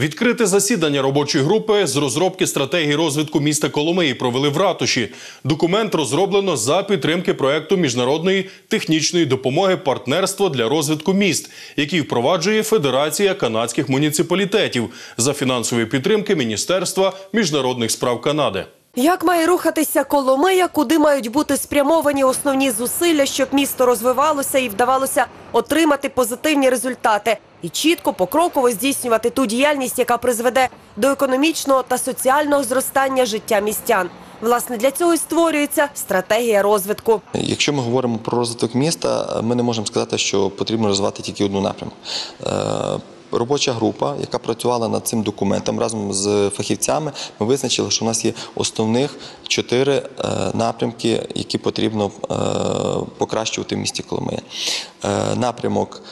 Відкрите засідання робочої групи з розробки стратегії розвитку міста Коломиї провели в ратуші. Документ розроблено за підтримки проекту міжнародної технічної допомоги партнерство для розвитку міст, який впроваджує Федерація канадських муніципалітетів за фінансової підтримки Міністерства міжнародних справ Канади. Як має рухатися Коломия, куди мають бути спрямовані основні зусилля, щоб місто розвивалося і вдавалося отримати позитивні результати, і чітко покроково здійснювати ту діяльність, яка призведе до економічного та соціального зростання життя містян. Власне, для цього і створюється стратегія розвитку. Якщо ми говоримо про розвиток міста, ми не можемо сказати, що потрібно розвивати тільки одну напрямок. Робоча група, яка працювала над цим документом разом з фахівцями, ми визначили, що у нас є основних чотири е, напрямки, які потрібно е, покращувати в місті Коломия. Е, Напрямок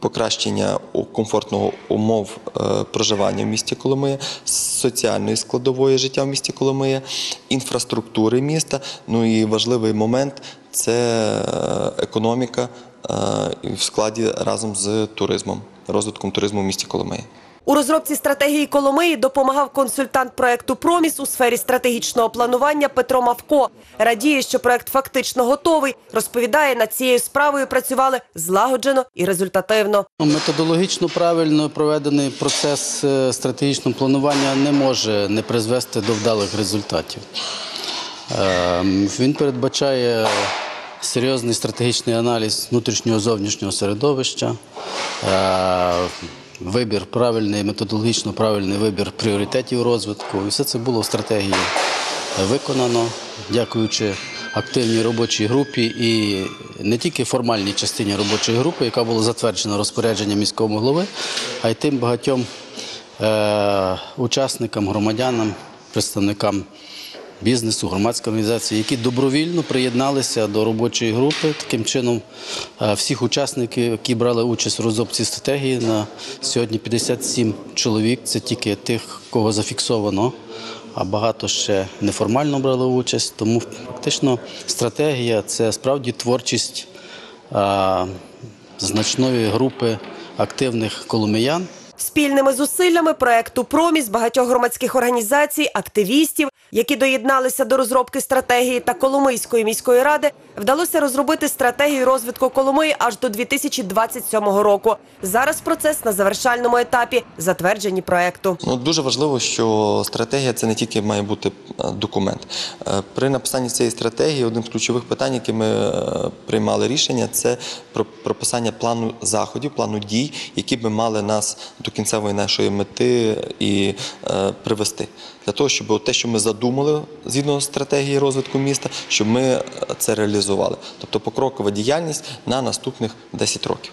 покращення комфортного умов проживання в місті Коломия, соціальної складової життя в місті Коломия, інфраструктури міста. Ну і важливий момент це економіка в складі разом з туризмом, розвитком туризму в місті Коломия. У розробці стратегії Коломиї допомагав консультант проекту Проміс у сфері стратегічного планування Петро Мавко. Радіє, що проект фактично готовий. Розповідає, над цією справою працювали злагоджено і результативно. Методологічно правильно проведений процес е, стратегічного планування не може не призвести до вдалих результатів. Е, Він передбачає серйозний стратегічний аналіз внутрішнього зовнішнього середовища, е, вибір правильний, методологічно правильний вибір пріоритетів розвитку. І все це було в стратегії виконано, дякуючи активній робочій групі і не тільки формальній частині робочої групи, яка була затверджена розпорядженням міського голови, а й тим багатьом е, учасникам, громадянам, представникам бізнесу, громадської організації, які добровільно приєдналися до робочої групи. Таким чином, е, всіх учасників, які брали участь у розробці стратегії, на сьогодні 57 чоловік. Це тільки тих, кого зафіксовано, а багато ще неформально брали участь. Тому фактично стратегія це справді творчість е, значної групи активних коломиян. Спільними зусиллями проекту Проміс багатьох громадських організацій, активістів, які доєдналися до розробки стратегії та Коломийської міської ради, вдалося розробити стратегію розвитку Коломиї аж до 2027 року. Зараз процес на завершальному етапі затверджені проекту. Ну, дуже важливо, що стратегія це не тільки має бути е, документ. Е, При написанні цієї стратегії одним з ключових питань, які ми е, приймали рішення, це про прописання плану заходів, плану дій, які би мали нас до кінцевої нашої мети і е, привести. Для того, щоб те, що ми задумали згідно стратегії розвитку міста, щоб ми е, це реалізували. Тобто покрокова діяльність на наступних 10 років.